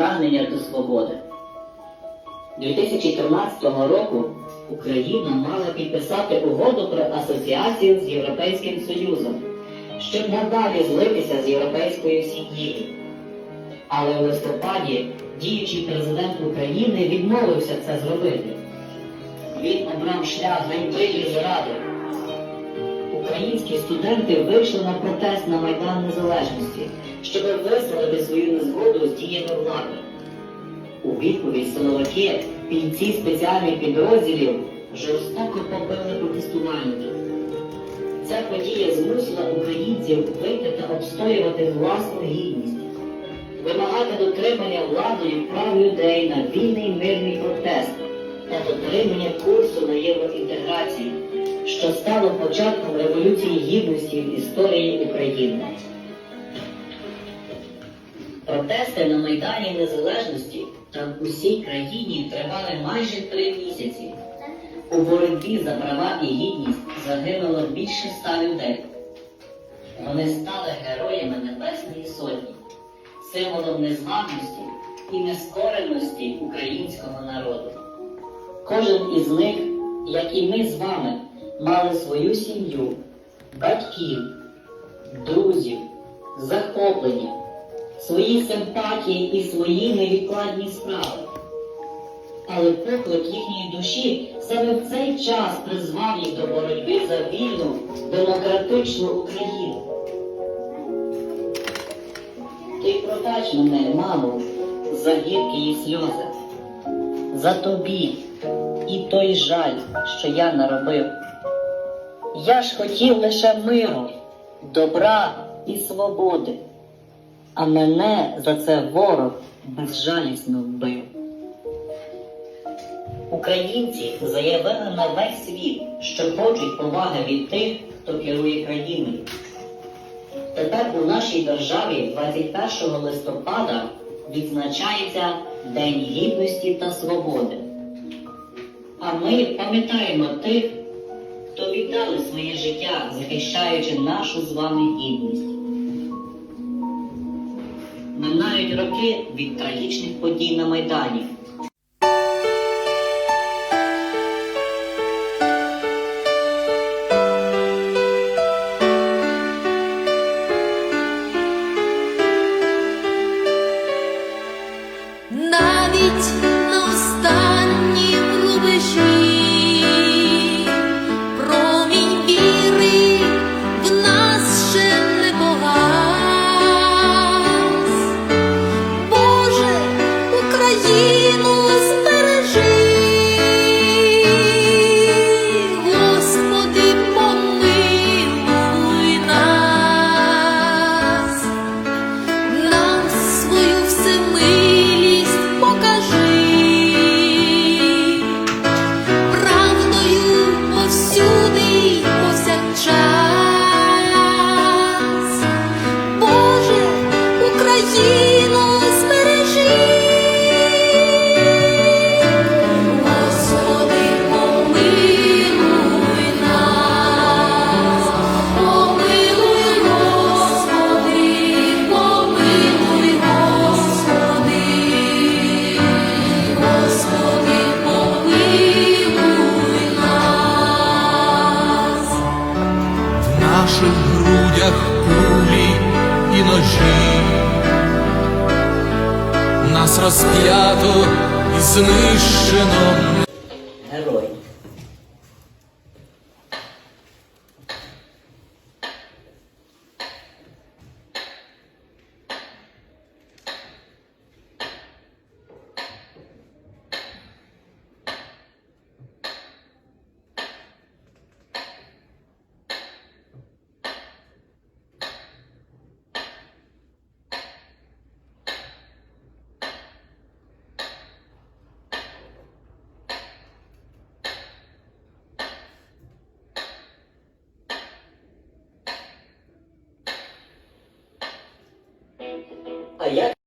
прагнення до свободи. 2013 року Україна мала підписати угоду про асоціацію з Європейським Союзом, щоб надалі злитися з європейською сім'єю. Але у листопаді діючий президент України відмовився це зробити. Він обрав шлях ганьби і зради. Українські студенти вийшли на протест на Майдан Незалежності щоб висловити свою незгоду з діями влади. У відповідь силовики, бійці спеціальних підрозділів жорстоко побили протестувальників. Ця подія змусила українців вийти та обстоювати власну гідність, вимагати дотримання владою прав людей на вільний мирний протест та дотримання курсу на євроінтеграцію, що стало початком Революції Гідності в історії України. Протести на Майдані Незалежності та в усій країні тривали майже три місяці. У боротьбі за права і гідність загинуло більше ста людей. Вони стали героями Небесної Сотні, символом незламності і нескореності українського народу. Кожен із них, як і ми з вами, мали свою сім'ю, батьків, друзів, захоплення, свої симпатії і свої невідкладні справи. Але поклик їхньої душі саме в цей час призвав їх до боротьби за вільну, демократичну Україну. Ти пробач мене, мамо, за гіркі сльози, за тобі і той жаль, що я наробив. Я ж хотів лише миру, добра і свободи, а мене за це ворог безжалісно вбив. Українці заявили на весь світ, що хочуть поваги від тих, хто керує країною. Тепер у нашій державі 21 листопада відзначається День Гідності та Свободи. А ми пам'ятаємо тих, хто віддали своє життя, захищаючи нашу з вами гідність. Роки від трагічних подій на Майдані. Нас розп'ято і знищено. А як